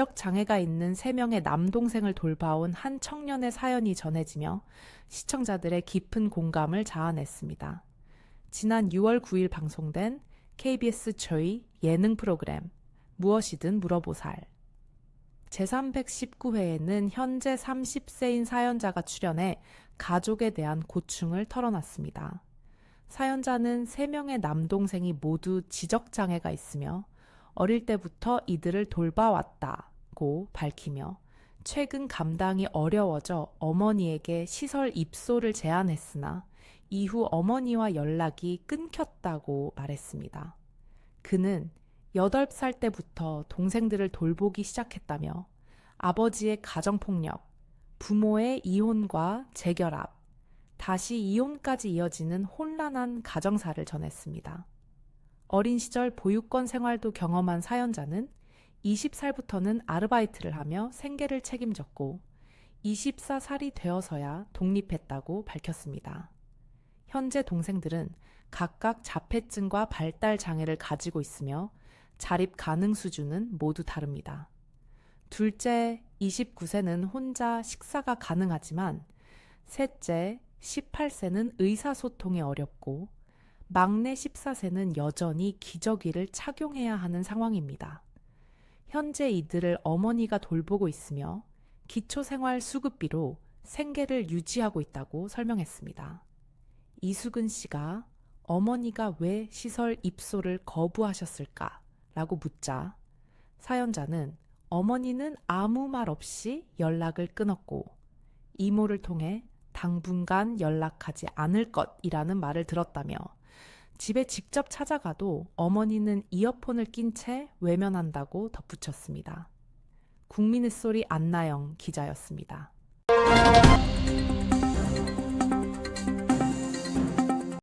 지적 장애가 있는 3명의 남동생을 돌봐온 한 청년의 사연이 전해지며 시청자들의 깊은 공감을 자아냈습니다. 지난 6월 9일 방송된 KBS 저희 예능 프로그램 무엇이든 물어보살. 제319회에는 현재 30세인 사연자가 출연해 가족에 대한 고충을 털어놨습니다. 사연자는 3명의 남동생이 모두 지적장애가 있으며 어릴 때부터 이들을 돌봐왔다 고 밝히며 최근 감당이 어려워져 어머니에게 시설 입소를 제안했으나 이후 어머니와 연락이 끊겼다고 말했습니다. 그는 8살 때부터 동생들을 돌보기 시작했다며 아버지의 가정폭력, 부모의 이혼과 재결합, 다시 이혼까지 이어지는 혼란한 가정사를 전했습니다. 어린 시절 보육권 생활도 경험한 사연자는 20살부터는 아르바이트를 하며 생계를 책임졌고 24살이 되어서야 독립했다고 밝혔습니다. 현재 동생들은 각각 자폐증과 발달 장애를 가지고 있으며 자립 가능 수준은 모두 다릅니다. 둘째 29세는 혼자 식사가 가능하지만 셋째 18세는 의사소통이 어렵고 막내 14세는 여전히 기저귀를 착용해야 하는 상황입니다. 현재 이들을 어머니가 돌보고 있으며 기초생활 수급비로 생계를 유지하고 있다고 설명했습니다. 이수근 씨가 어머니가 왜 시설 입소를 거부하셨을까? 라고 묻자 사연자는 어머니는 아무 말 없이 연락을 끊었고 이모를 통해 당분간 연락하지 않을 것이라는 말을 들었다며 집에 직접 찾아가도 어머니는 이어폰을 낀 채 외면한다고 덧붙였습니다. 국민의 소리 안나영 기자였습니다.